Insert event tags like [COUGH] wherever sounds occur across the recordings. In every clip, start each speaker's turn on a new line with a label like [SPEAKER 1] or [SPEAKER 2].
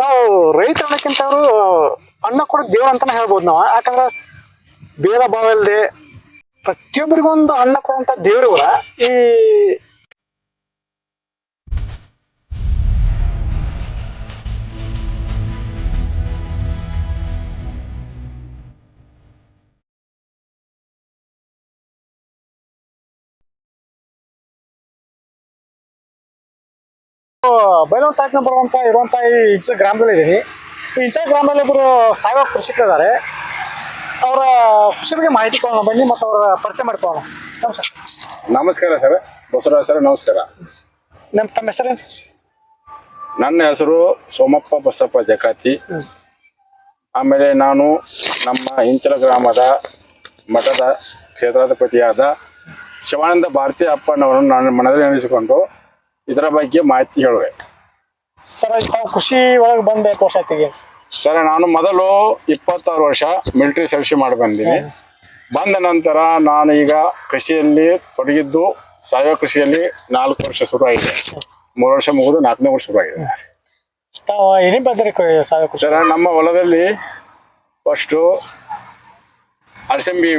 [SPEAKER 1] ನಾವು ರೈತ ಅನ್ನೋಕ್ಕಿಂತ ಅವರು ಅನ್ನ ಕೂಡ ದೇವ್ರ ಅಂತಾನೆ ಹೇಳ್ಬೋದು ನಾವು. ಯಾಕಂದ್ರೆ ಭೇದ ಭಾವ ಇಲ್ಲದೆ ಪ್ರತಿಯೊಬ್ಬರಿಗೊಂದು ಅನ್ನ ಕೊಡುವಂತ ದೇವ್ರ ಈ ಬೈಲೊಂದು ತಾಲೂಕಿನ ಬರುವಂತ ಇರುವಂತ ಈ ಇಂಚ ಗ್ರಾಮದಲ್ಲಿ ಇದ್ದೀನಿ ಈ ಇಂಚ ಗ್ರಾಮದಲ್ಲಿ ಒಬ್ಬರು ಸಾವಯವ ಕೃಷಿಕರಿದ್ದಾರೆ ಅವರ ಕೃಷಿ ಬಗ್ಗೆ ಮಾಹಿತಿ ಕೊಡೋಣ ಬನ್ನಿ ಮತ್ತು ಅವರ ಪರಿಚಯ ಮಾಡ್ಕೊಳ್ಳೋಣ. ನಮಸ್ಕಾರ
[SPEAKER 2] ನಮಸ್ಕಾರ ಸರ್. ಬಸವರಾಜ್ ಸರ್ ನಮಸ್ಕಾರ.
[SPEAKER 1] ನಮ್ಮ ತಮ್ಮ ಹೆಸರೇನು?
[SPEAKER 2] ನನ್ನ ಹೆಸರು ಸೋಮಪ್ಪ ಬಸಪ್ಪ ಜಕಾತಿ. ಆಮೇಲೆ ನಾನು ನಮ್ಮ ಇಂಚಲ ಗ್ರಾಮದ ಮಠದ ಕ್ಷೇತ್ರಾಧಿಪತಿಯಾದ ಶಿವಾನಂದ ಭಾರತಿ ಅಪ್ಪನವರನ್ನು ನಾನು ಮನದಲ್ಲಿ ನೆನೆಸಿಕೊಂಡು ಇದರ ಬಗ್ಗೆ ಮಾಹಿತಿ ಹೇಳುವೆ.
[SPEAKER 1] ಸರ್ ತಾವು ಕೃಷಿ ಒಳಗೆ ಬಂದೆ ಎಷ್ಟು ವರ್ಷ ಆಯ್ತು ಈಗ
[SPEAKER 2] ಸರ್ ನಾನು ಮೊದಲು ಇಪ್ಪತ್ತಾರು ವರ್ಷ ಮಿಲಿಟರಿ ಸರ್ವಿಸ್ ಮಾಡಿ ಬಂದೀನಿ. ಬಂದ ನಂತರ ನಾನು ಈಗ ಕೃಷಿಯಲ್ಲಿ ತೊಡಗಿದ್ದು ಸಾವಯವ ಕೃಷಿಯಲ್ಲಿ ನಾಲ್ಕು ವರ್ಷ ಶುರುವಾಗಿದೆ. ಮೂರು ವರ್ಷ ಮುಗಿದು ನಾಲ್ಕನೇ ವರ್ಷ
[SPEAKER 1] ತಾವು ಸಾವಯವ ಕೃಷಿ?
[SPEAKER 2] ಸರ ನಮ್ಮ ಹೊಲದಲ್ಲಿ ಫಸ್ಟು ಅಲಸಂಬಿ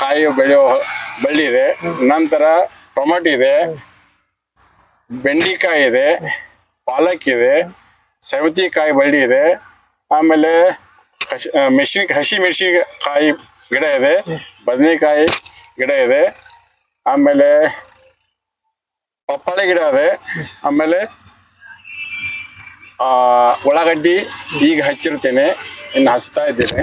[SPEAKER 2] ಕಾಯಿ ಬೆಳೆಯೋ ಬಳ್ಳಿ ಇದೆ. ನಂತರ ಟೊಮೆಟೊ ಇದೆ. ಬೆಂಡಿಕಾಯಿ ಇದೆ ಪಾಲಕ್ ಇದೆ ಸವತಿಕಾಯಿ ಬಳ್ಳಿ ಇದೆ ಆಮೇಲೆ ಹಸಿ ಮೆಣಸಿನ ಹಸಿ ಮೆಣಸಿನಕಾಯಿ ಗಿಡ ಇದೆ ಬದನೆಕಾಯಿ ಗಿಡ ಇದೆ ಆಮೇಲೆ ಪಪ್ಪಾಳೆ ಗಿಡ ಇದೆ ಆಮೇಲೆ ಆ, ಉಳ್ಳಾಗಡ್ಡಿ ಈಗ ಹಚ್ಚಿರ್ತೇನೆ ಇನ್ನು ಹಚ್ತಾ ಇದ್ದೇನೆ.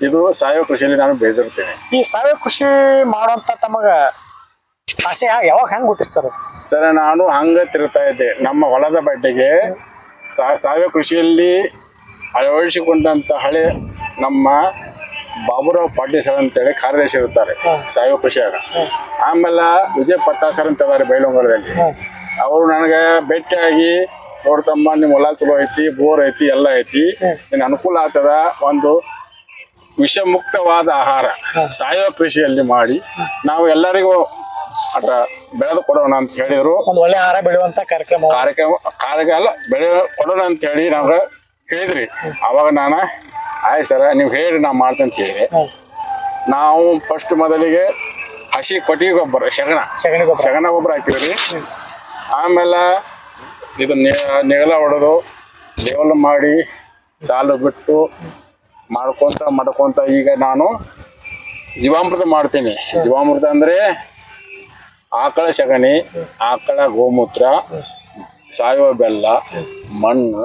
[SPEAKER 2] ಇದು ಸಾವಯವ ಕೃಷಿಯಲ್ಲಿ ನಾನು ಬೆಳೆದಿರ್ತೇನೆ
[SPEAKER 1] ಈ ಸಾವಯವ ಕೃಷಿ ಮಾಡುವಂತ ತಮಗ ಆಸೆ ಯಾವಾಗ ಹೆಂಗ್ ಹುಟ್ಟಿತ್ತು ಸರ್
[SPEAKER 2] ಸರ ನಾನು ಹಂಗ ತಿರುಗ್ತಾ ಇದ್ದೆ. ನಮ್ಮ ಹೊಲದ ಬಡ್ಡೆಗೆ ಸಾವಯವ ಕೃಷಿಯಲ್ಲಿ ಅಳವಡಿಸಿಕೊಂಡಂತ ಹಳೆ ನಮ್ಮ ಬಾಬುರಾವ್ ಪಾಟೀಲ್ ಸರ್ ಅಂತೇಳಿ ಕಾರ್ಯದರ್ಶಿ ಇರುತ್ತಾರೆ ಸಾವಯವ ಕೃಷಿಯಾಗ. ಆಮೇಲೆ ವಿಜಯ್ ಪತ್ತಾ ಸರ್ ಅಂತ ಇದಾರೆ ಬೈಲೊಂಗಲದಲ್ಲಿ ಅವರು ನನಗೆ ಭೇಟಿಯಾಗಿ ನೋಡ್ತಮ್ಮ ನಿಮ್ಮ ಹೊಲ ಚಲೋ ಐತಿ ಬೋರ್ ಐತಿ ಎಲ್ಲ ಐತಿ. ನಿನ್ ಅನುಕೂಲ ಆಗ್ತದ ಒಂದು ವಿಷಮುಕ್ತವಾದ ಆಹಾರ ಸಾವಯವ ಕೃಷಿಯಲ್ಲಿ ಮಾಡಿ ನಾವು ಎಲ್ಲರಿಗೂ ಅಟ ಬೆಳೆದು ಕೊಡೋಣ ಅಂತ ಹೇಳಿದ್ರು.
[SPEAKER 1] ಒಂದು ಒಳ್ಳೆ ಆಹಾರ ಬೆಳೆಯುವಂತ ಕಾರ್ಯಕ್ರಮ.
[SPEAKER 2] ಕಾರ್ಯಕ್ರಮ ಕಾರ್ಯಕ್ರಮ ಅಲ್ಲ ಬೆಳೆ ಕೊಡೋಣ ಅಂತ ಹೇಳಿ ನಮ್ಗೆ ಹೇಳಿದ್ರಿ. ಅವಾಗ ನಾನು ಆಯ್ತು ಸರ ನೀವು ಹೇಳಿ ನಾ ಮಾಡ್ತೇನೆ ಅಂತ ಹೇಳಿದೆ. ನಾವು ಫಸ್ಟ್ ಮೊದಲಿಗೆ ಹಸಿ ಕೊಟ್ಟಿಗೆ ಗೊಬ್ಬರ ಶಗಣ.
[SPEAKER 1] ಸಗಣಿ ಗೊಬ್ಬರ.
[SPEAKER 2] ಶಗಣ ಗೊಬ್ಬರ ಹಾಕಿದ್ರಿ. ಆಮೇಲೆ ಇದು ನೆಗಲ ಹೊಡೆದು ಲೆವೆಲ್ ಮಾಡಿ ಸಾಲು ಬಿಟ್ಟು ಮಾಡ್ಕೊಂತ ಮಾಡ್ಕೊಂತ ಈಗ ನಾನು ಜೀವಾಮೃತ ಮಾಡ್ತೀನಿ. ಜೀವಾಮೃತ ಅಂದ್ರೆ ಆಕಳ ಸಗಣಿ ಆಕಳ ಗೋಮೂತ್ರ ಸಾಯುವ ಬೆಲ್ಲ ಮಣ್ಣು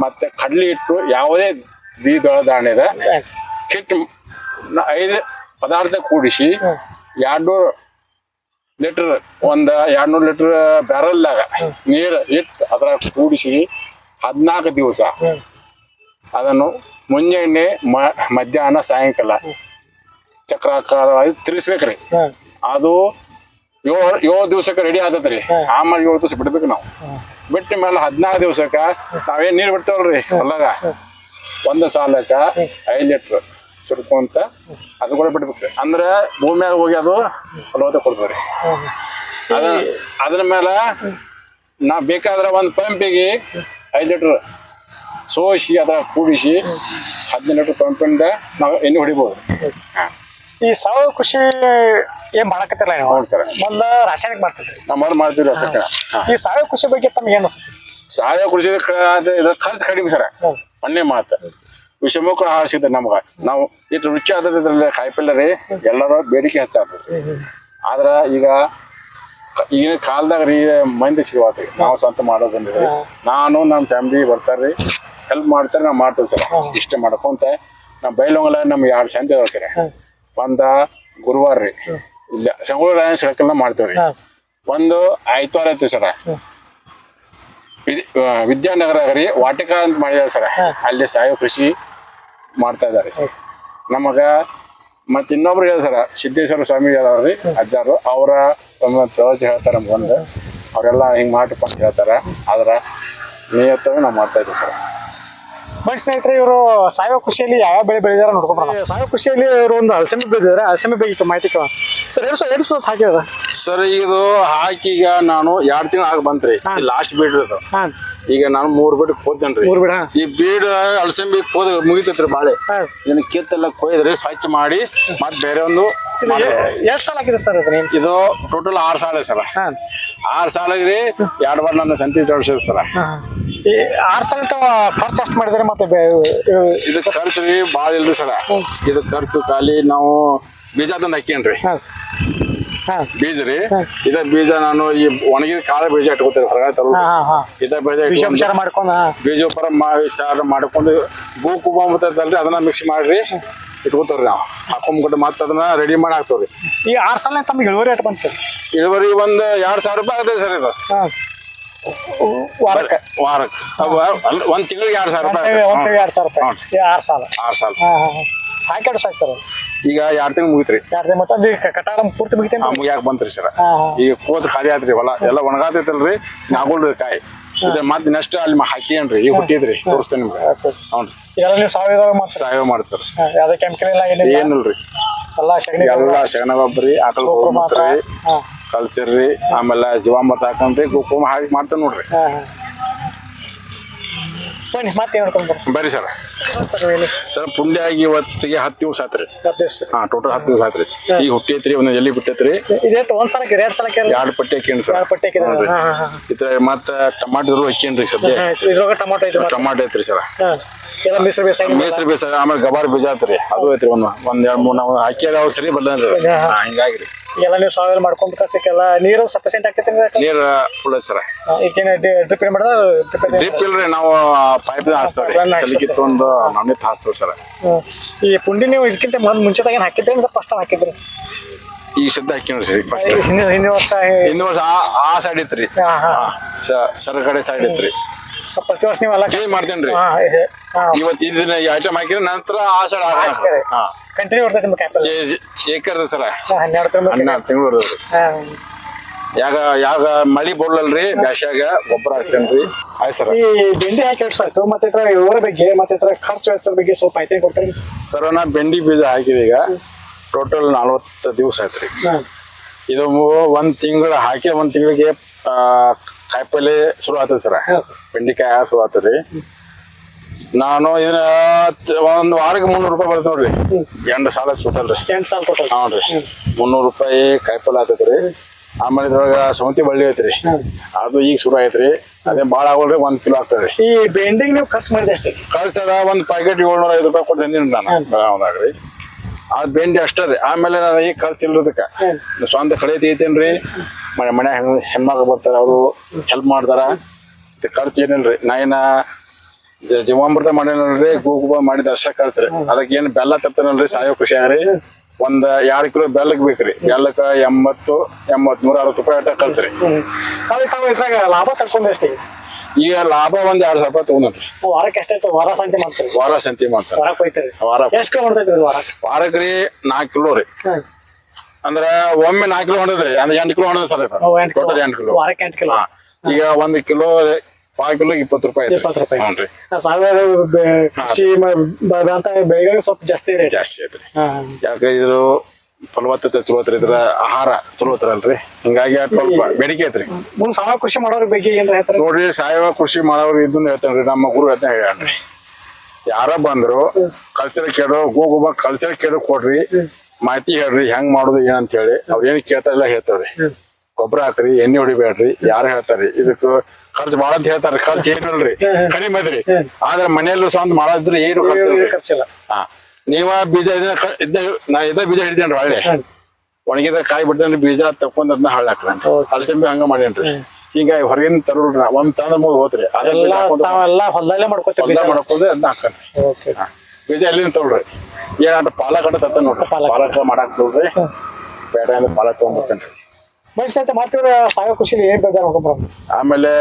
[SPEAKER 2] ಮತ್ತೆ ಕಡ್ಲಿ ಹಿಟ್ಟು ಯಾವುದೇ ದ್ವಿದಳ ಧಾನ್ಯದ ಹಿಟ್ಟು ಐದು ಪದಾರ್ಥ ಕೂಡಿಸಿ ಎರಡ್ನೂರು ಲೀಟರ್ ಒಂದ ಎರಡ್ನೂರು ಲೀಟರ್ ಬ್ಯಾರಲ್ದಾಗ ನೀರು ಇಟ್ಟು ಅದರ ಕೂಡಿಸಿ ಹದಿನಾಲ್ಕು ದಿವಸ ಅದನ್ನು ಮುಂಜಾನೆ ಮ- ಮಧ್ಯಾಹ್ನ ಸಾಯಂಕಾಲ ಚಕ್ರಾಕಾರವಾಗಿ ತಿರ್ಗಿಸ್ಬೇಕ್ರಿ. ಅದು ಏಳು ಏಳು ದಿವಸಕ್ಕೆ ರೆಡಿ ಆದತ್ರಿ ಆಮೇಲೆ ಏಳು ದಿವ್ಸ ಬಿಡ್ಬೇಕು ನಾವು. ಬಿಟ್ಟ ಮೇಲೆ ಹದಿನಾರು ದಿವ್ಸಕ್ಕ ನಾವೇನ್ ನೀರು ಬಿಡ್ತೇವಲ್ರಿ ಹೊಲದಾಗ? ಒಂದ್ ಸಾಲಕ್ಕ ಐದ್ ಲೀಟ್ರ್ ಸುರ್ಕೊಂತ ಅದು ಕೂಡ ಬಿಡ್ಬೇಕ್ರಿ. ಅಂದ್ರೆ ಭೂಮಿಯಾಗ ಹೋಗಿ ಅದು ಫಲವತ್ತ ಕೊಡ್ಬೇಕ್ರಿ. ಅದ ಅದ್ರ ಮೇಲೆ ನಾ ಬೇಕಾದ್ರೆ ಒಂದು ಪಂಪಿಗೆ ಐದು ಲೀಟ್ರ್ ಸೋಸಿ ಅದ್ರ ಕೂಡಿಸಿ ಹದಿನೈದು ಲೀಟ್ರ್ ಪಂಪಿಂದ ನಾವು ಎಣ್ಣೆ ಹೊಡಿಬೋದು. ಹಾಂ.
[SPEAKER 1] ಈ ಸಾವಯವ ಕೃಷಿ ಏನ್ ಮಾಡಕತ್ತಿಲ್ಲ ನೀವು?
[SPEAKER 2] ಹೌದು ಸರ್.
[SPEAKER 1] ಮೊದ್ಲ ರಾಸಾಯನಿಕ ಮಾಡ್ತಿದ್ರಿ.
[SPEAKER 2] ನಾವು ಮೊದಲು ಮಾಡ್ತೀವಿ ರಸಕ್ಕ
[SPEAKER 1] ಈ ಸಾವಯವ ಕೃಷಿ ಬಗ್ಗೆ ತಮ್ಗೆ ಏನ್ ಅನ್ಸುತ್ತೆ?
[SPEAKER 2] ಸಾವಯವ ಕೃಷಿ ಇದ್ರ ಖರ್ಚು ಕಡಿಮೆ ಸರ್.
[SPEAKER 1] ಹ್ಮ್.
[SPEAKER 2] ಒಂದೇ ಮಾತು. ವಿಷಮುಖ ಆಹಾರ ಸಿಗ್ತದೆ ನಮ್ಗೆ. ನಾವು ಇದು ರುಚಿ ಆದ್ರೆ ಇದ್ರಲ್ಲಿ ಕಾಯಿಪಲ್ಯ ರೀ ಎಲ್ಲರೂ ಬೇಡಿಕೆ ಹೆಚ್ಚಾಗ್ತದೆ ಆದ್ರ ಈಗ ಕ- ಈಗಿನ ಕಾಲದಾಗ ರೀ ಮಂದಿ ಸಿಗವಾತ್ರಿ ನಾವು ಸ್ವಂತ ಮಾಡೋ ಬಂದಿದ್ರಿ ನಾನು ನಮ್ಮ ಫ್ಯಾಮಿಲಿ ಬರ್ತಾರ್ರಿ ಹೆಲ್ಪ್ ಮಾಡ್ತಾರೆ ನಾವು ಮಾಡ್ತೇವೆ ಸರ್. ಇಷ್ಟ ಮಾಡ್ಕೊಂತ ನಮ್ಮ ಬೈಲೊಂಗಲ ನಮ್ಗೆ ಎರಡು ಚಂದ ಇದಾವೆ ಸರ್. ಒಂದ ಗುರುವಾರ ರೀ. ಇಲ್ಲ ರಾಯನ ಸೆಳಕಲ್ನ ಮಾಡ್ತೇವ್ರಿ. ಒಂದು ಆಯ್ತವಾರ ಐತಿ ಸರ. ವಿದ್ಯಾನಗರ ರೀ ವಾಟಿಕ ಅಂತ ಮಾಡಿದಾರೆ ಸರ. ಅಲ್ಲಿ ಸಾವಯವ ಕೃಷಿ ಮಾಡ್ತಾ ಇದಾರೆ. ನಮಗ ಮತ್ ಇನ್ನೊಬ್ರು ಹೇಳ ಸರ ಸಿದ್ದೇಶ್ವರ ಸ್ವಾಮಿ ಅದಾವ್ರಿ ಅಜ್ಜಾರು. ಅವರ ತಮ್ಮ ಪ್ರವಚನ ಹೇಳ್ತಾರ ನಮ್ಗೊಂದು ಅವರೆಲ್ಲ ಹಿಂಗ್ ಮಾಡ್ರಪ್ಪ ಅಂತ ಹೇಳ್ತಾರ. ಆದ್ರ ನಿಯತ್ತವಾಗಿ ನಾವು ಮಾಡ್ತಾ ಇದ್ದೀವಿ ಸರ್.
[SPEAKER 1] ಬಟ್ ಸ್ನೇಹಿತರೆ ಇವರು ಸಾವಯವ ಕೃಷಿಯಲ್ಲಿ ಯಾವ ಬೆಳೆ ಬೆಳೆದಾರ ನೋಡ್ಕೊಂಡ್ರೆ ಸಾವಯವ ಕೃಷಿಯಲ್ಲಿ ಇವರು ಒಂದು ಅಲಸಂದಿ ಬೆಳೆದಿದ್ದಾರೆ. ಅಲಸಂದಿ ಬಗ್ಗೆ ಮಾಹಿತಿ ಕೇಳ ಸರ್ ಎರಡು ಸಾವಿರ ಎರಡು ಸಾವಿರ ಹಾಕಿದ
[SPEAKER 2] ಸರ್ ಇದು ಹಾಕೀಗ ನಾನು ಎರಡು ತಿಂಗಳು ಹಾಕಿ ಬಂತ್ರಿ. ಲಾಸ್ಟ್ ಬೀಡ್
[SPEAKER 1] ಇದು.
[SPEAKER 2] ಈಗ ನಾನು ಮೂರ್ ಬೀಡ್ ಕೋತೇನ್ರಿ
[SPEAKER 1] ಮೂರು ಬಿಡ
[SPEAKER 2] ಈ ಬೀಡ್ ಅಲಸಂಬಿ ಕೋದ್ ಮುಗಿತೈತ್ರಿ ಬಾಳೆ. ಇದನ್ನ ಕಿತ್ತೆಲ್ಲ ಕೊಯ್ದ್ರಿ ಸ್ವಚ್ಛ ಮಾಡಿ ಮತ್ತೆ ಬೇರೆ ಒಂದು
[SPEAKER 1] ಎರಡ್ ಸಾಲ ಹಾಕಿದೆ ಸರ್
[SPEAKER 2] ಇದು ಟೋಟಲ್ ಆರ್ ಸಾಲ ಸರ್.
[SPEAKER 1] ಆರ್
[SPEAKER 2] ಆರ್ ರೀ ಎರಡು ಬಾರ ನನ್ನ ಸಂತಿ ಜೋಡಿಸಿದ ಸರ.
[SPEAKER 1] ಈ ಆರು ಸಲ ತಾವ ಖರ್ಚು ಅಷ್ಟು ಮಾಡಿದ್ರೆ ಮತ್ತೆ
[SPEAKER 2] ಇದು ಖರ್ಚು ರೀ ಭಾಳ ಇಲ್ರಿ ಸರ. ಇದು ಖರ್ಚು ಖಾಲಿ ನಾವು ಬೀಜ ತಂದು ಹಾಕೇನ್ರಿ
[SPEAKER 1] ಹಾಂ ಸರ್. ಹಾಂ.
[SPEAKER 2] ಬೀಜ ರೀ. ಇದ ಬೀಜ ನಾನು ಈ ಒಣಗಿದ ಕಾಳ ಬೀಜ ಇಟ್ಕೋತೇವೆ ಹೊರಗಡೆ ತರೋ
[SPEAKER 1] ಹಾಂ ಹಾಂ ಹಾಂ.
[SPEAKER 2] ಇದ ಬೀಜ ಇಟ್ಕೊಂಡು
[SPEAKER 1] ಮಾಡ್ಕೊಂಡು ಹಾಂ.
[SPEAKER 2] ಬೀಜ ಪರ ವಿಚಾರ ಮಾಡ್ಕೊಂಡು ಗೋ ಕುಬ ಬರ್ತೈತಲ್ರಿ ಅದನ್ನ ಮಿಕ್ಸ್ ಮಾಡ್ರಿ ಇಟ್ಕೋತಾವ್ರಿ ನಾವು. ಹಾಕೊಂಬಿಟ್ಟು ಮತ್ತೆ ಅದನ್ನ ರೆಡಿ ಮಾಡಿ ಹಾಕ್ತೇವ್ರಿ.
[SPEAKER 1] ಈ ಆರು ಸಾಲ ತಮ್ಮ ಇಳುವರಿ ಬಂತು?
[SPEAKER 2] ಇಳುವರಿ ಒಂದು ಎರಡು ಸಾವಿರ ರೂಪಾಯಿ ಆಗ್ತದೆ ಸರ್ ಇದು.
[SPEAKER 1] ಹಾಂ. ವಾರಕ್ಕೆ.
[SPEAKER 2] ವಾರಕ್ಕೆ. ಅವು ಅಲ್ಲ, ಒಂದ್ ತಿಂಗಳಿಗೆ ಎರಡು ಸಾವಿರ ರೂಪಾಯಿ
[SPEAKER 1] ಒಂದು. ಎರಡು ಸಾವಿರ ರೂಪಾಯಿ. ಆರು ಸಾಲ
[SPEAKER 2] ಆರ್ ಸಾಲ
[SPEAKER 1] ಸಾಕು ಸರ್.
[SPEAKER 2] ಈಗ ಎರಡ್ ತಿಂಗಳು ಮುಗಿತ್ರಿ?
[SPEAKER 1] ಎರಡು ಮತ್ತೆ ಕಟಾಡ ಪೂರ್ತಿ ಮುಗಿತೇನೆ
[SPEAKER 2] ಮುಗಿಯಾಕ ಬಂತ್ರಿ ಸರ್. ಈಗ ಕೋತ್ ಖಾಲಿ ಆತ್ರಿ ಹೊಲ. ಎಲ್ಲ ಒಣಗಾತೈತಲ್ರಿ ನಾಗೋಲ್ರಿ ಕಾಯಿ. ಇದ ಮತ್ ನೆಕ್ಸ್ಟ್ ಅಲ್ಲಿ ಹಾಕಿ ಹಾಕೇನ್ರಿ ಈಗ ಹುಟ್ಟಿದ್ರಿ. ತೋರಿಸ್ತೇನೆ ನಿಮ್ಗೆ. ಹ್ಞೂ
[SPEAKER 1] ಇದೆಲ್ಲ ನೀವು ಸಾವಯವ ಮಾಡಿ
[SPEAKER 2] ಸಾವಯವ ಮಾಡಿ ಸರ್.
[SPEAKER 1] ಯಾವುದೇ ಕೆಮಿಕಲ್ ಇಲ್ಲ ಏನಿಲ್ಲ.
[SPEAKER 2] ಏನಿಲ್ರಿ.
[SPEAKER 1] ಎಲ್ಲ ಸಗಣಿ
[SPEAKER 2] ಎಲ್ಲ ಶಗಣ ಗೊಬ್ಬರಿ ಆಕಳ
[SPEAKER 1] ಗೊಬ್ಬರ ಮಾತ್ರ.
[SPEAKER 2] ಮಾತ್ರ
[SPEAKER 1] ಹಾಂ
[SPEAKER 2] ಕಲ್ಚರ್ ರೀ ಆಮೇಲೆ ಜೀವಾಮೃತ ಹಾಕೊಂಡ್ರಿ ಕುಂಕುಮ ಹಾಕಿ ಮಾಡ್ತೇನೆ ನೋಡ್ರಿ.
[SPEAKER 1] ಬನ್ನಿ ಮತ್ತೆ ಬರ್ತೀನಿ
[SPEAKER 2] ಬರ್ರಿ ಸರ್.
[SPEAKER 1] ಸರ್
[SPEAKER 2] ಪುಂಡಿ ಆಗಿ ಇವತ್ತಿಗೆ ಹತ್ತು ದಿವಸ ಆತ್ರಿ. ಹಾ ಟೋಟಲ್ ಹತ್ತು ದಿವಸ ಆತ್ರಿ. ಈಗ ಹುಟ್ಟೈತ್ರಿ ಒಂದ್ ಎಲ್ಲಿ ಬಿಟ್ಟೈತ್ರಿ?
[SPEAKER 1] ಇದೆಷ್ಟು ಒಂದ್ ಸಲಕ್ಕೆ ಎರಡು ಸಲಕ್ಕೆ
[SPEAKER 2] ಎರಡು ಪಟ್ಟಿ ಹಾಕೇನ್ರಿ ಸರ್?
[SPEAKER 1] ಪಟ್ಟಿ
[SPEAKER 2] ಇದ್ರ ಮತ್ತ ಟಮಾಟೋ ಹಾಕೇನ್ರಿ ಸದ್ಯ.
[SPEAKER 1] ಇದ್ರೊಳಗೆ ಟೊಮಾಟೊ ಐತೆ
[SPEAKER 2] ಟಮಾಟೋ ಐತ್ರಿ ಸರ್.
[SPEAKER 1] ಮೇಸ್ರಿ ಬೇಸಾಯ
[SPEAKER 2] ಮೇಸ್ರಿ ಬೇಸ ಆಮೇಲೆ ಗಬಾರ್ ಬೀಜ ಆತ್ರಿ. ಅದು ಐತ್ರಿ ಒಂದ್ ಒಂದ್ ಎರಡ್ ಮೂರ್ ನಾವು ಹಾಕ್ಯಾರ ಅವ್ ಸರಿ ಬರ್ಲನ್ರಿ ಹಿಂಗಾಗ್ರಿ.
[SPEAKER 1] ಎಲ್ಲ ನೀವು ಸಾವಯವ ಮಾಡ್ಕೊಂಡು ಕಸಕ್ಕೆಲ್ಲ ನೀರು ಸಫಿಷಿಯಂಟ್ ಆಗ್ತೈತೆ
[SPEAKER 2] ನೀರ್ ಫುಲ್ ಸರ.
[SPEAKER 1] ಈಗೇನು ಡ್ರಿಪ್ ಏನ್ ಮಾಡೋದು ಡ್ರಿಪ್
[SPEAKER 2] ಇಲ್ರಿ ನಾವು ಪೈಪ್ ಹಾಸ್ತಾವ್ರಿ. ಸಲಿಕಿತ್ತು ಒಂದು ನಮ್ನಿತ್ ತಾಸ್ ಸರ್.
[SPEAKER 1] ಈ ಪುಂಡಿ ನೀವು ಇದಕ್ಕಿಂತ ಮೊದಲು ಮುಂಚೆದಾಗ ಏನು ಹಾಕಿದ್ರಿ ಅಂದ್ರೆ ಫಸ್ಟ್ ಹಾಕಿದ್ರಿ?
[SPEAKER 2] ಈ ಶುದ್ಧ ಹಾಕಿನ್ರಿ ಸರಿ ಫಸ್ಟ್
[SPEAKER 1] ಹಿಂದಿನ ಹಿಂದಿನ ವರ್ಷ
[SPEAKER 2] ಹಿಂದಿನ ವರ್ಷ ಆ ಆ ಸೈಡ್ ಇತ್ರಿ.
[SPEAKER 1] ಹಾ, ಹಾ.
[SPEAKER 2] ಹಾ, ಸ- ಸರ ಕಡೆ ಸೈಡ್ ಇತ್ರಿ.
[SPEAKER 1] ಪ್ರತಿ ವರ್ಷ ನೀವೆಲ್ಲ
[SPEAKER 2] ಚೇಂಜ್ ಮಾಡ್ತೇನ್ರಿ. ಇವತ್ತು ಇದನ್ನ ಐಟಮ್ ಹಾಕಿದ್ರೆ ನಂತರ ಆ ಸೈಡ್ ಹಾ.
[SPEAKER 1] ಕಂಟಿನ್ಯೂ ಬರ್ತೈತೆ ನಿಮ್ಮ ಕ್ಯಾಪಲ್
[SPEAKER 2] ಏಕರ್ದ ಸರ.
[SPEAKER 1] ಹನ್ನೆರಡು ತಿಂಗಳು
[SPEAKER 2] ಹನ್ನೆರಡು ತಿಂಗಳು
[SPEAKER 1] ಹಾಂ.
[SPEAKER 2] ಯಾಗ ಯಾಗ ಮಳಿ ಬರಲ್ರಿ ಬ್ಯಾಸ್ಯಾಗ ಗೊಬ್ಬರ ಹಾಕ್ತೇನ್ರಿ. ಆಯ್ತು ಸರ್.
[SPEAKER 1] ಈ ಬೆಂಡಿ ಹಾಕಿ ಎಷ್ಟು ಆಯ್ತು ಮತ್ತೆ ಇತರ ಇವರ ಬಗ್ಗೆ ಮತ್ತೆ ಇತರ ಖರ್ಚು ವೆಚ್ಚದ ಬಗ್ಗೆ ಸ್ವಲ್ಪ ಐತೆ ಕೊಡ್ತೀರಿ?
[SPEAKER 2] ಸರ್ ನಾ ಬೆಂಡಿ ಬೀಜ ಹಾಕಿದೆ ಈಗ. ಟೋಟಲ್ ನಲ್ವತ್ತು ದಿವಸ ಆಯ್ತ್ರಿ.
[SPEAKER 1] ಹಾಂ.
[SPEAKER 2] ಇದು ಮು- ಒಂದ್ ತಿಂಗಳ ಹಾಕಿ ಒಂದ್ ತಿಂಗಳಿಗೆ ಕಾಯಿಪಲ್ಲೆ ಶುರು ಆತದ ಸರ್.
[SPEAKER 1] ಹಾಂ ಸರ್.
[SPEAKER 2] ಬೆಂಡಿಕಾಯಿ ಶುರು ಆತದ್ರಿ ನಾನು ಇದನ್ನ ತ- ಒಂದ್ ವಾರಕ್ಕೆ ಮುನ್ನೂರು ರೂಪಾಯಿ ಬರ್ತದೆ ನೋಡ್ರಿ. ಎಂಟು ಸಾಲ ಸುಟ್ಟಲ್ರಿ
[SPEAKER 1] ಎಂಟು ಸಾಲ ಟೋಟಲ್
[SPEAKER 2] ಹ್ಞೂ ರೀ ಮುನ್ನೂರು ರೂಪಾಯಿ ಕಾಯಿಪಲ್ಲೆ ಆತೈತ್ರಿ ಆಮೇಲೆ ಇದ್ರೊಳಗ ಸೌಂತಿ ಬಳ್ಳಿ ಐತ್ರಿ. ಅದು ಈಗ ಶುರು ಐತ್ರಿ ಅದೇ ಭಾಳ ಆಗೋಲ್ರಿ ಒಂದ್ ಕಿಲೋ ಆಗ್ತದೆ
[SPEAKER 1] ಈ ಬೆಂಡಿಂಗ್ ನೀವು ಖರ್ಚು ಮಾಡಿದೆ ಖರ್ಚು
[SPEAKER 2] ಕಳ್ಸದ ಒಂದ್ ಪ್ಯಾಕೆಟ್ ಏಳ್ನೂರ ಐದು ರೂಪಾಯಿ ಕೊಟ್ಟು ತಂದಿನಿ ನಾನು. ಬೆಳಗಾವ್ದಾಗ್ರಿ ಆ ಬೆಂಡಿ ಅಷ್ಟೇ ರೀ. ಆಮೇಲೆ ನಾನು ಈಗ ಖರ್ಚು ಇಲ್ರದಕ್ಕ
[SPEAKER 1] ಹ್ಮ್.
[SPEAKER 2] ಸ್ವಂತ ಕಳೆ ತೆಗಿತೇನ್ರಿ ಮನೆ ಮನೆ ಹೆಣ್ಮಕ್ಳು ಬರ್ತಾರ ಅವರು ಹೆಲ್ಪ್ ಮಾಡ್ತಾರ. ಖರ್ಚು ಏನಿಲ್ರಿ. ನಾ ಏನ ಜ- ಜೀವಾಮೃತ ಮಾಡೇನಲ್ರಿ ಗೋಗುಬ ಮಾಡಿದ ಅಷ್ಟೇ ಕಳ್ಸ್ರಿ ಅದಕ್ಕೆ ಏನು ಬೆಲ್ಲ ತರ್ತಾನಲ್ರಿ ಸಾಯೋ ಖುಷಿ ರೀ ಒಂದ್ ಎರಡ್ ಕಿಲೋ ಬೆಲ್ಲಕ್ ಬೇಕ್ರಿ. ಬೆಲ್ಲಕ್ಕ ಎಂಬತ್ತು ಎಂಬತ್ ನೂರ ಅರವತ್ತು ರೂಪಾಯಿ ಅಟ್ಟ ಕಲ್ತ್ರಿ
[SPEAKER 1] ಅದಕ್ಕೆ ತಾವು ಇದ್ರಾಗ ಲಾಭ ಅಷ್ಟೇ
[SPEAKER 2] ಈಗ? ಲಾಭ ಒಂದ್ ಎರಡ್ ಸಾವಿರ ರೂಪಾಯಿ ತಗೊಂಡ್ರಿ
[SPEAKER 1] ವಾರಕ್ಕೆ ಎಷ್ಟಾಯ್ತು ವಾರ ಸಂತೆ ಮಾಡ್ತೀರಿ?
[SPEAKER 2] ವಾರ ಸಂತಿ ಮಾಡ್ತಾರ.
[SPEAKER 1] ವಾರಕ್ಕೆ ಹೋಯ್ತೀರಿ?
[SPEAKER 2] ವಾರ
[SPEAKER 1] ಎಷ್ಟು ಕಿಲೋ ವಾರ ವಾರಕ್ಕೆ?
[SPEAKER 2] ವಾರಕ್ಕೆ ರೀ ನಾಲ್ಕು ಕಿಲೋ ರೀ. ಅಂದ್ರ ಒಮ್ಮೆ ನಾಲ್ಕು ಕಿಲೋ ಹೊಡೆದ್ರಿ ಅಂದ್ರೆ ಎಂಟು ಕಿಲೋ ಹೊಡೆದ ಸರ್ ಟೋಟಲ್ ಎಂಟು ಕಿಲೋ.
[SPEAKER 1] ವಾರಕ್ಕೆ ಎಂಟು ಕಿಲೋ.
[SPEAKER 2] ಈಗ ಒಂದ್ ಕಿಲೋ ಪಾವ್ ಕಿಲೋ ಇಪ್ಪತ್ತು ರೂಪಾಯಿ.
[SPEAKER 1] ಇಪ್ಪತ್ತು ರೂಪಾಯಿ. ಸಾವಯವ ಬೆ- ಕೃಷಿ ಬೆಳೆಗಳಿಗೆ ಸ್ವಲ್ಪ ಜಾಸ್ತಿ ರೇಟ್
[SPEAKER 2] ಜಾಸ್ತಿ ಐತ್ರಿ. ಯಾಕೆ ಇದ್ರ ಫಲವತ್ತತೆ ಚಲೋ ಐತ್ರಿ ಇದ್ರ ಆಹಾರ ಚಲೋ ಐತ್ರಲ್ರಿ ಹಿಂಗಾಗಿ ಅದ್ ಸ್ವಲ್ಪ ಬೇಡಿಕೆ ಐತ್ರಿ.
[SPEAKER 1] ಮುಂದ್ ಸಾವಯವ ಕೃಷಿ ಮಾಡೋರ್ ಬಗ್ಗೆ ಹೇಳ್ತಾರೆ?
[SPEAKER 2] ನೋಡ್ರಿ ಸಾವಯವ ಕೃಷಿ ಮಾಡೋರು ಇದನ್ನ ಹೇಳ್ತಾನ್ರಿ. ನಮ್ಮ ಗುರು ಹೇಳ್ತಾನೆ ಹೇಳ್ಯಾನ್ರಿ. ಯಾರ ಬಂದ್ರು ಕಲ್ಚರ್ ಕೇಳೋ ಗೋಗುಬ ಕಲ್ಚರ್ ಕೇಳೋ ಕೊಡ್ರಿ. ಮಾಹಿತಿ ಹೇಳ್ರಿ ಹೆಂಗ್ ಮಾಡೋದು ಏನಂತ ಹೇಳಿ ಅವ್ರ ಏನ್ ಕೇಳ್ತಾರೆಲ್ಲ ಹೇಳ್ತಾವ್ರಿ. ಗೊಬ್ಬರ ಹಾಕ್ರಿ ಎಣ್ಣೆ ಹೊಡಿಬೇಡ್ರಿ. ಯಾರು ಹೇಳ್ತಾರ್ರಿ. ಇದಕ್ಕ ಖರ್ಚು ಬಾಳ ಅಂತ ಹೇಳ್ತಾರ ಖರ್ಚು ಏನಿಲ್ರಿ ಕಡಿಮೆ ಅದ್ರಿ. ಆದ್ರೆ ಮನೆಯಲ್ಲೂ ಸ್ವಂತ ಮಾಡಿದ್ರೆ ಏನು ಖರ್ಚು ಇಲ್ರಿ.
[SPEAKER 1] ಖರ್ಚಿಲ್ಲ
[SPEAKER 2] ಹಾ. ನೀವ ಬೀಜ ಇದನ್ನ ನಾ ಇದ ಬೀಜ ಹಿಡಿದೇನ್ರಿ ಹಳ್ಳಿ. ಒಣಗಿದ ಕಾಯಿ ಬಿಡ್ತೇನ್ರಿ ಬೀಜ ತಕೊಂಡ್ ಅದನ್ನ ಹಳ್ಳಿ ಹಾಕ್ತಾನ್ರಿ. ಅಳಸಂಬಿ ಹಂಗ ಮಾಡೇನ್ರಿ. ಹಿಂಗಾಗಿ ಹೊರಗಿನ ತರೋ ನಾ ಒಂದ್ ತಂದ ಮೂರು ಹೋತ್ರಿ.
[SPEAKER 1] ಅದೆಲ್ಲ ಹೊಲದಲ್ಲೇ ಮಾಡ್ಕೋತೀವಿ
[SPEAKER 2] ಮಾಡ್ಕೊಂಡು ಅದನ್ನ ಹಾಕನ್ರಿ ಬೀಜ ಎಲ್ಲಿಂದ ತೊಳ್ರಿ ಏನಾಟ ಪಾಲಕ್ ಅಟ ತತ್ತ ನೋಡ್ರಿ.
[SPEAKER 1] ಪಾಲಕ್.
[SPEAKER 2] ಪಾಲಕ ಮಾಡಾಕ್ ನೋಡ್ರಿ ಬೇಡ ಅಂದ್ರೆ ಪಾಲಕ್ ತಗೊಂಡ್ಬರ್ತೇನ್ರಿ
[SPEAKER 1] ಮನುಷ್ಯ ಅಂತ ಸಾಯೋ ಕೃಷಿಲಿ ಏನ್ ಬೇಜಾರು
[SPEAKER 2] ಆಮೇಲೆ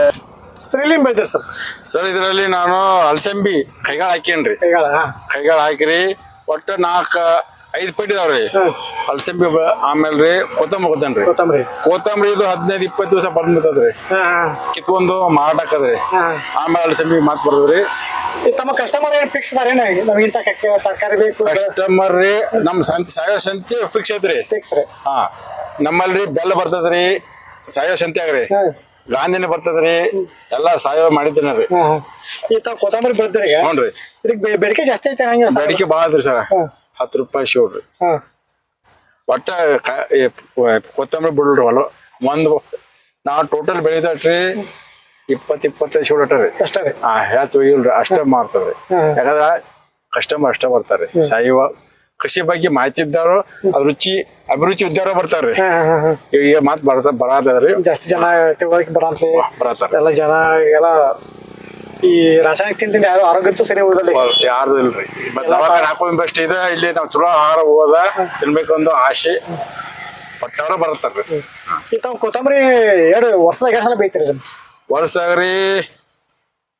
[SPEAKER 1] ಸ್ತ್ರೀಲಿಂಗ್ ಬೆಳೆದಾರ ಸರ್.
[SPEAKER 2] ಸರ್ ಇದರಲ್ಲಿ ನಾನು ಅಲಸಂಬಿ ಕೈಗಾಳ ಹಾಕೇನ್ರಿ
[SPEAKER 1] ಕೈಗಾಳ
[SPEAKER 2] ಕೈಗಾಳ ಹಾಕಿರಿ ಒಟ್ಟು ನಾಲ್ಕ ಐದು ಪೇಟಿ ಇದಾವ್ರಿ
[SPEAKER 1] ಹ್ಮ್.
[SPEAKER 2] ಅಲಸಂಬಿ ಆಮೇಲೆ ರೀ ಕೊತ್ತಂಬರಿ ಕೊತ್ತನ್ರಿ
[SPEAKER 1] ಕೊತ್ತಂಬರಿ.
[SPEAKER 2] ಕೊತ್ತಂಬರಿ. ಇದು ಹದಿನೈದು ಇಪ್ಪತ್ತು ದಿವಸ ಬಂದ್ಬಿಡ್ತದ್ರಿ
[SPEAKER 1] ಹಾ
[SPEAKER 2] ಕಿತ್ಕೊಂಡು ಮಾರಾಟ ಹಾಕದ್ರಿ
[SPEAKER 1] ಹಾ.
[SPEAKER 2] ಆಮೇಲೆ ಅಲಸಂಬಿ ಮಾತ್ ಬರೋದ್ರಿ.
[SPEAKER 1] ಈ ತಮ್ಮ ಕಸ್ಟಮರ್ ಏನ್ ಫಿಕ್ಸ್ ಅದಾರ ಏನ ನಮ್ಗೆ ತರಕಾರಿ ಬೇಕು.
[SPEAKER 2] ಕಸ್ಟಮರ್ ರೀ ನಮ್ ಸಂತಿ ಸಾಯೋ ಸಂತಿ ಫಿಕ್ಸ್ ಐತ್ರಿ.
[SPEAKER 1] ಫಿಕ್ಸ್ ರೀ.
[SPEAKER 2] ಹಾ. ನಮ್ಮಲ್ರಿ ಬೆಲ್ಲ ಬರ್ತದ್ರಿ ಸಾಯೋ ಸಂತ್ಯಾಗ ರೀ ಗಾಂಧಿನ ಬರ್ತದ್ರಿ ಎಲ್ಲಾ ಸಾಯೋ ಮಾಡಿದ್ದೇನೆ ರೀ.
[SPEAKER 1] ಈ ತಾವ್ ಕೊತ್ತಂಬರಿ ಬೆಳೆದ್ರಿ ಈಗ?
[SPEAKER 2] ಇದಕ್ಕೆ
[SPEAKER 1] ಇದಕ್ ಬೆ- ಬೇಡಿಕೆ ಜಾಸ್ತಿ ಐತೆ ಹಂಗೆ
[SPEAKER 2] ಬೇಡಿಕೆ ಬಾಳ ಅದ್ರಿ ಸರ್. ಹತ್ತು ರೂಪಾಯಿ ಶೂಡ್ರಿ. ಒಟ್ಟ ಕ- ಈ ಪ- ಕೊತ್ತಂಬರಿ ಬಿಡ್ರಿ ಹೊಲ. ಒಂದು ನಾ ಟೋಟಲ್ ಬೆಳಿದಟ್ರಿ ಇಪ್ಪತ್ ಇಪ್ಪತ್ತೈದು ಶೂಡ್ ಅಟ್ಟ ರೀ
[SPEAKER 1] ಅಷ್ಟೇ ರೀ.
[SPEAKER 2] ಹೆಚ್ಚು ಇಲ್ರಿ ಅಷ್ಟ
[SPEAKER 1] ಹ್ಮ್.
[SPEAKER 2] ಯಾಕಂದ್ರ ಕಸ್ಟಮರ್ ಅಷ್ಟೇ ಬರ್ತಾರೆ ಸಾವಯವ ಕೃಷಿ ಬಗ್ಗೆ ಮಾಹಿತಿ ಇದ್ದಾರೋ ರುಚಿ ಅಭಿರುಚಿ
[SPEAKER 1] ಉದ್ಯೋಗ ಬರ್ತಾರೆ
[SPEAKER 2] ಈಗ ಮಾತ್ ಬರ್ತಾ ಬರತದ್ರಿ
[SPEAKER 1] ಜಾಸ್ತಿ ಜನ ತಿಳುವಳಿಕೆ ಬರಂತ
[SPEAKER 2] ಬರತಾರ
[SPEAKER 1] ಎಲ್ಲ ಜನ ಎಲ್ಲ ಈ ರಾಸಾಯನಿಕ ತಿಂತೀನಿ ಯಾರು ಆರೋಗ್ಯಕ್ಕೂ ಸರಿ ಹೋಗಲ್ಲ
[SPEAKER 2] ಯಾರು ಇಲ್ರಿ ದವಾಖಾನೆ ಹಾಕೋ ಇಂಟ್ರೆಸ್ಟ್ ಇದೆ ಇಲ್ಲಿ ನಾವು ಚಲೋ ಆಹಾರ ಹೋದ ತಿನ್ಬೇಕಂದು ಆಸೆ ಪಟ್ಟವ್ರ ಬರ್ತಾರ್ರಿ.
[SPEAKER 1] ಈ ತಾವ್ ಕೊತ್ತಂಬರಿ ಎರಡು ವರ್ಷದಾಗ ಎಷ್ಟು ಸಲ ವರ್ಷದಾಗ
[SPEAKER 2] ರೀ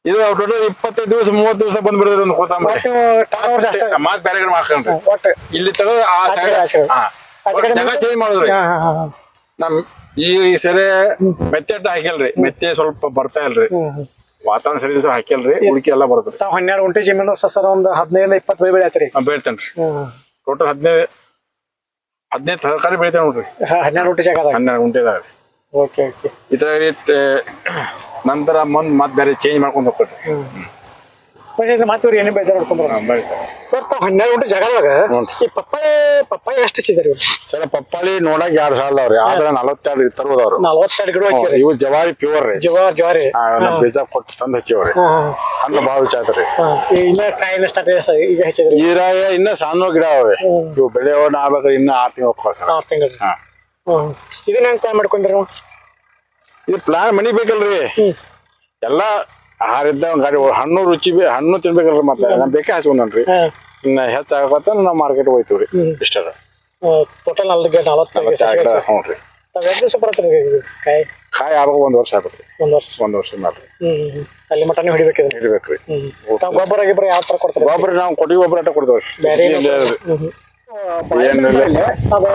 [SPEAKER 2] ಇದು ಟೋಟಲ್ ಇಪ್ಪತ್ತೈದು ದಿವಸ ಮೂವತ್ತು ದಿವಸ ಬಂದ್ ಬಿಡ್ತದೆ ಒಂದು ಕೊತ್ತಂಬರಿ ಮಾತ್ ಬೇರೆ ಕಡೆ ಮಾಡ್ಕೊಂಡ್ರಿ. ಇಲ್ಲಿ ತಗೋ ಆ? ಚೇಂಜ್ ಮಾಡುದ್ರಿ. ನಮ್ ಈ ಸರಿ ಮೆತ್ತೆ ಹಾಕಿಲ್ರಿ ಮೆತ್ತೆ ಸ್ವಲ್ಪ ಬರ್ತಾ ಇಲ್ರಿ. ವಾತಾವರಣ ಸರಿ ಹಾಕಿಲ್ರಿ ಉಳಿಕೆ ಎಲ್ಲ ಬರ್ತದೆ.
[SPEAKER 1] ತಾವ್ ಹನ್ನೆರಡು ಗುಂಟೆ ಜಮೀನು ಸರ್ ಒಂದು ಹದಿನೈದು ಇಪ್ಪತ್ತು ಬೆಳೆ ಬೆಳೆಯತ್ರಿ
[SPEAKER 2] ನಾ ಬೆಳಿತೇನ್ರಿ. ಟೋಟಲ್ ಹದಿನೈದು ಹದಿನೈದು ತರಕಾರಿ ಬೆಳಿತೇನೆ ನೋಡ್ರಿ.
[SPEAKER 1] ಹನ್ನೆರಡು ಗುಂಟೆ ಜಾಗ
[SPEAKER 2] ಹನ್ನೆರಡು ಗುಂಟೆದಾಗ
[SPEAKER 1] ಓಕೆ [CLEARS THROAT] ಓಕೆ
[SPEAKER 2] ಇದ್ರ ನಂತರ ಮುಂದ್ ಮತ್ ಬೇರೆ ಚೇಂಜ್ ಮಾಡ್ಕೊಂಡು ಹೋಗ್ತಾರೆ
[SPEAKER 1] ಮತ್ತೆ ಮತ್ತೆ ಏನೇ ಬೇಜಾರು ನೋಡ್ಕೊಂಡ್ರ
[SPEAKER 2] ಹಾ, ಸರ್.
[SPEAKER 1] ಸರ್ ತಾವ್ ಹನ್ನೆರಡು ಗಂಟೆ ಜಾಗದಾಗ. ಈ ಪಪ್ಪಾಯ ಪಪ್ಪಾಯ ಎಷ್ಟು ಹಚ್ಚಿದಾರಿ
[SPEAKER 2] ಸರ್ ಪಪ್ಪಾಳಿ ನೋಡಕ್ ಎರಡ್ ಸಾಲದವ್ರಿ ಆದ್ರೆ ನಲವತ್ತೆರಡು ತರುವುದವ್ರು
[SPEAKER 1] ನಲ್ವತ್ತೆರಡು ಗಿಡ ಹಚ್ಚಿರಿ
[SPEAKER 2] ಇವು ಜವಾರಿ ಪ್ಯೂರ್ ರೀ.
[SPEAKER 1] ಜವಾರ್ ಜವಾರಿ.
[SPEAKER 2] ಬೀಜ ಕೊಟ್ಟು ತಂದ್ ಹಚ್ಚಿವ್ರಿ. ಹಣ್ಣು ಭಾಳ
[SPEAKER 1] ಈ ಇನ್ನ ಕಾಯಿನ ಸ್ಟಾರ್ಟ್ ಈಗ ಹಚ್ಚಿದ್ರಿ
[SPEAKER 2] ಈರಾಗ ಇನ್ನ ಸಣ್ಣ ಗಿಡ ಅವ್ರಿ ಇವು ಬೆಳೆಯೋ ಆಗ್ಬೇಕಾದ್ರೆ ಇನ್ನ ಆರ್ ತಿಂಗಳು
[SPEAKER 1] ಆರ್ ತಿಂಗಳು.
[SPEAKER 2] ಹಾ.
[SPEAKER 1] ಹ್ಮ್. ಇದನ್ನ ಹೆಂಗ್ ಪ್ಲಾನ್ ಮಾಡ್ಕೊಂಡ್ರಿ? ನೀವು
[SPEAKER 2] ಇದು ಪ್ಲಾನ್ ಮನಿ ಬೇಕಲ್ರಿ. ಎಲ್ಲ ಆಹಾರ ಇದ್ದ ಒಂದ್ ಗಾಡಿ ಒಳಗ್ ಹಣ್ಣು ರುಚಿ ಬೇ ಹಣ್ಣು ತಿನ್ಬೇಕಲ್ರಿ ಮತ್ತೆ. ನಾನು ಬೇಕೇ ಹಚ್ಕೊಂಡ್ರಿ
[SPEAKER 1] ಹಾ.
[SPEAKER 2] ಇನ್ನ ಹೆಚ್ಚಾಗತ್ತ ನಾವು ಮಾರ್ಕೆಟ್ ಹೋಯ್ತೀವ್ರಿ. ಇಷ್ಟ
[SPEAKER 1] ಟೋಟಲ್ ನಲ್ವತ್ತು ನಲವತ್ತೈದು ಸಸಿ ಹಚ್ಚಿ
[SPEAKER 2] ಹ್ಞೂ ರೀ
[SPEAKER 1] ತಾವ್ ಎಷ್ಟು ದಿವಸ ಬರತ್ರಿ ಕಾಯಿ.
[SPEAKER 2] ಕಾಯಿ ಆಗ್ಬೇಕು ಒಂದ್ ವರ್ಷ ಆಗ್ಬೇಕ್ರಿ.
[SPEAKER 1] ಒಂದ್ ವರ್ಷ.
[SPEAKER 2] ಒಂದ್ ವರ್ಷ ಮಾಡ್ರಿ
[SPEAKER 1] ಹ್ಮ್ ಹ್ಮ್, ಹ್ಮ್. ಅಲ್ಲಿ ಮಟನೇ ಹೊಡಿಬೇಕಿದ್ರೆ.
[SPEAKER 2] ಹಿಡಿಬೇಕ್ರಿ.
[SPEAKER 1] ಹ್ಮ್. ತಾವ್ ಗೊಬ್ಬರ ಗಿಬ್ಬರ ಯಾವ ತರ ಕೊಡ್ತಾರೆ?
[SPEAKER 2] ಗೊಬ್ಬರ ನಾವು ಕೊಟ್ಟಿಗೆ ಗೊಬ್ಬರ ಅಟ್ಟ ಕೊಡ್ತೇವ್ರಿ.
[SPEAKER 1] ಬೇರೆ ಅದ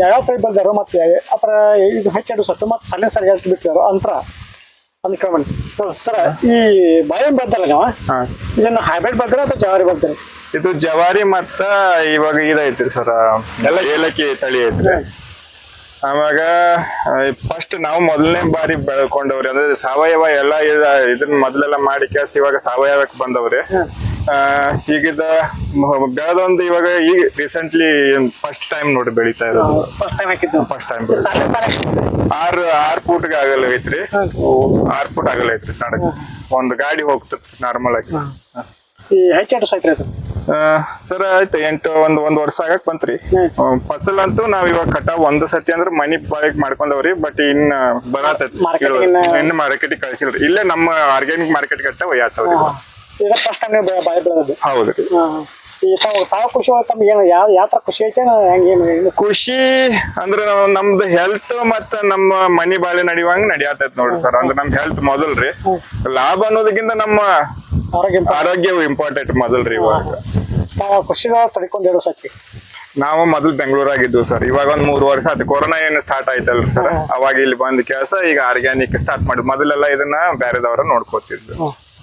[SPEAKER 1] ಯಾವ ಟೈಪ್ ಬಂದಾರೋ ಮತ್ತೆ ಆತರ ಇದು ಹೆಚ್ಚು ಸತ್ತು ಮತ್ತೆ ಸಣ್ಣ ಸರಿಯಾಗಿ ಬಿಟ್ಟಿದಾರೋ ಅಂತರ ಅಂದ್ಕೊಂಡ್ ಸರ ಈ ಬಾಳೆಹಣ್ಣು ಬರ್ತಾರಲ್ಲ ನಾವ? ಇದನ್ನ ಹೈಬ್ರಿಡ್ ಬರ್ತಾರ ಅಥವಾ ಜವಾರಿ ಬೆಳ್ದಾರ
[SPEAKER 3] ಇದು ಜವಾರಿ ಮತ್ತ ಇವಾಗ ಇದೈತ್ರಿ ಸರ್. ಎಲ್ಲ ಏಲಕ್ಕಿ ತಳಿ ಐತ್ರಿ. ಆಮ್ಯಾಗ ಫಸ್ಟ್ ನಾವು ಮೊದಲನೇ ಬಾರಿ ಬೆಳ್ಕೊಂಡವ್ರಿ. ಅಂದ್ರೆ ಸಾವಯವ ಎಲ್ಲ ಇದ- ಇದನ್ನ ಮೊದಲೆಲ್ಲ ಮಾಡಿ ಕೆಲಸ ಇವಾಗ ಸಾವಯವಕ್ಕೆ ಬಂದವ್ರಿ. ಈಗಿದ ಬೆಳೆದೊಂದು ಇವಾಗ ಈಗ ರೀಸೆಂಟ್ಲಿ ಫಸ್ಟ್ ಟೈಮ್ ನೋಡಿ ಬೆಳಿತಾ ಇರೋದು.
[SPEAKER 1] ಫಸ್ಟ್ ಟೈಮ್ ಹಾಕಿದ್ದು.
[SPEAKER 3] ಫಸ್ಟ್ ಟೈಮ್ ಆರ್ ಆರ್ ಫೂಟ್ಗೆ ಆಗಲ್ಲ ಐತ್ರಿ. ಆರ್ ಫೂಟ್ ಆಗಲ್ಲ ಐತ್ರಿ ನಡಕ್ ಒಂದು ಗಾಡಿ ಹೋಗ್ತದೆ ನಾರ್ಮಲ್ ಆಗಿ.
[SPEAKER 1] ಈ ಹೆಚ್ಚು ಸೈತ್ರಿ ಅದು.
[SPEAKER 3] ಸರ್ ಆಯ್ತು ಎಂಟು ಒಂದು ಒಂದ್ ವರ್ಷ ಆಗಕ್ ಬಂತ್ರಿ. ಫಸಲ್ ಅಂತೂ ನಾವ್ ಇವಾಗ ಕಟಾವ್ ಒಂದ್ ಸತಿ ಅಂದ್ರೆ ಮನಿ ಬಾಳಿಗೆ ಮಾಡ್ಕೊಂಡವ್ರಿ ಬಟ್ ಇನ್ನ ಬರತೈತಿ.
[SPEAKER 1] ಇನ್ನ-
[SPEAKER 3] ಇನ್ನು ಮಾರ್ಕೆಟ್ ಕಳ್ಸಿಲ್ರಿ. ಇಲ್ಲೇ ನಮ್ಮ ಆರ್ಗ್ಯಾನಿಕ್ ಮಾರ್ಕೆಟ್ ಕಟ್ಟ ಒಯ್ಯಾತವ್ರಿ.
[SPEAKER 1] ಇದು ಫಸ್ಟ್ ಟೈಮ್ ಬಾಳೆ ಬೆಳೆದದ್ದು
[SPEAKER 3] ಹೌದ್ರಿ
[SPEAKER 1] ಈ ತಾವು ಸಾವ ಖುಷಿ ಒಳಗೆ ತಮ್ಗೆ ಏನು ಯಾವ ಯಾವ ಥರ ಖುಷಿ ಐತೆ ಹೆಂಗೇನು ಏನು
[SPEAKER 3] ಖುಷಿ ಅಂದ್ರೆ ನಾವ್ ನಮ್ದು ಹೆಲ್ತ್ ಮತ್ತ ನಮ್ಮ ಮನಿ ಬಾಳೆ ನಡೆಯುವಂಗ ನಡಿಯಾತೈತ್ ನೋಡ್ರಿ ಸರ್ ಅಂದ್ರೆ ನಮ್ ಹೆಲ್ತ್ ಮೊದಲ್ರಿ ಲಾಭ ಅನ್ನೋದಕ್ಕಿಂತ ನಮ್ಮ
[SPEAKER 1] ಆರೋಗ್ಯ
[SPEAKER 3] ಆರೋಗ್ಯವು ಇಂಪಾರ್ಟೆಂಟ್ ಮೊದಲ್ರಿ ಇವಾಗ.
[SPEAKER 1] ತಾವು ಖುಷಿದಾಗ ತಡ್ಕೊಂಡು ಸತಿ
[SPEAKER 3] ನಾವು ಮೊದಲು ಬೆಂಗಳೂರಾಗಿದ್ವು ಸರ್ ಇವಾಗ ಒಂದ್ ಮೂರು ವರ್ಷ ಆಯ್ತು ಕೊರೋನಾ ಏನು ಸ್ಟಾರ್ಟ್ ಆಯ್ತಲ್ರಿ ಸರ್ ಅವಾಗ ಇಲ್ಲಿ ಬಂದ್ ಕೆಲಸ ಈಗ ಆರ್ಗ್ಯಾನಿಕ್ ಸ್ಟಾರ್ಟ್ ಮಾಡಿ ಮೊದಲೆಲ್ಲ ಇದನ್ನ ಬೇರೆದವ್ರ ನೋಡ್ಕೋತಿದ್ವಿ.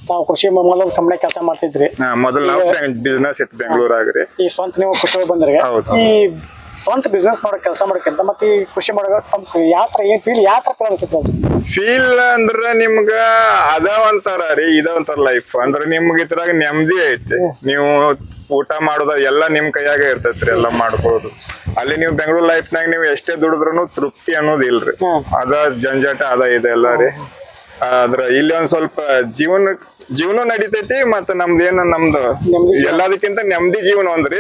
[SPEAKER 1] ತಾವು ಕೃಷಿ ಮೊದಲು ಕಂಪ್ನಿ ಕೆಲಸ ಮಾಡ್ತಿದ್ರಿ.
[SPEAKER 3] ಮೊದಲು ನಾವು ಬಿಸ್ನೆಸ್ ಇತ್ತು ಬೆಂಗಳೂರಾಗ್ರಿ.
[SPEAKER 1] ಈ ಸ್ವಂತ ನೀವು ಕೃಷಿ ಬಂದ್ರಿ ಈ ಸ್ವಂತ ಬಿಸ್ನೆಸ್ ಮಾಡೋ ಕೆಲಸ ಮಾಡೋಕ್ಕಿಂತ ಮತ್ತೆ ಈ ಕೃಷಿ ಮಾಡೋ ಯಾವ ಥರ ಏನು ಫೀಲ್ ಯಾತ್ರ ಥರ ಫೀಲ್ ಅನ್ಸುತ್ತೆ
[SPEAKER 3] ಫೀಲ್ ಅಂದ್ರ ನಿಮ್ಗ ಅದ ಒಂಥರ ರೀ ಇದ ಒಂಥರ ಲೈಫ್ ಅಂದ್ರ ನಿಮ್ಗೆ ಇದ್ರಾಗ ನೆಮ್ಮದಿ ಐತಿ. ನೀವು ಊಟ ಮಾಡೋದ ಎಲ್ಲ ನಿಮ್ ಕೈಯಾಗ ಇರ್ತೈತ್ರಿ ಎಲ್ಲ ಮಾಡ್ಬೋದು. ಅಲ್ಲಿ ನೀವು ಬೆಂಗಳೂರು ಲೈಫ್ನಾಗ ನೀವು ಎಷ್ಟೇ ದುಡಿದ್ರು ತೃಪ್ತಿ ಅನ್ನೋದು ಇಲ್ರಿ ಅದ ಜಂಜಾಟ ಅದ ಇದೆ ಎಲ್ಲ ರೀ ಆದ್ರ ಇಲ್ಲಿ ಒಂದ್ ಸ್ವಲ್ಪ ಜೀವನ ಜೀವನ ನಡಿತೈತಿ ಮತ್ತ ನಮ್ದು ಏನ ನಮ್ದು ಎಲ್ಲದಕ್ಕಿಂತ ನೆಮ್ಮದಿ ಜೀವನ ಒಂದ್ರಿ.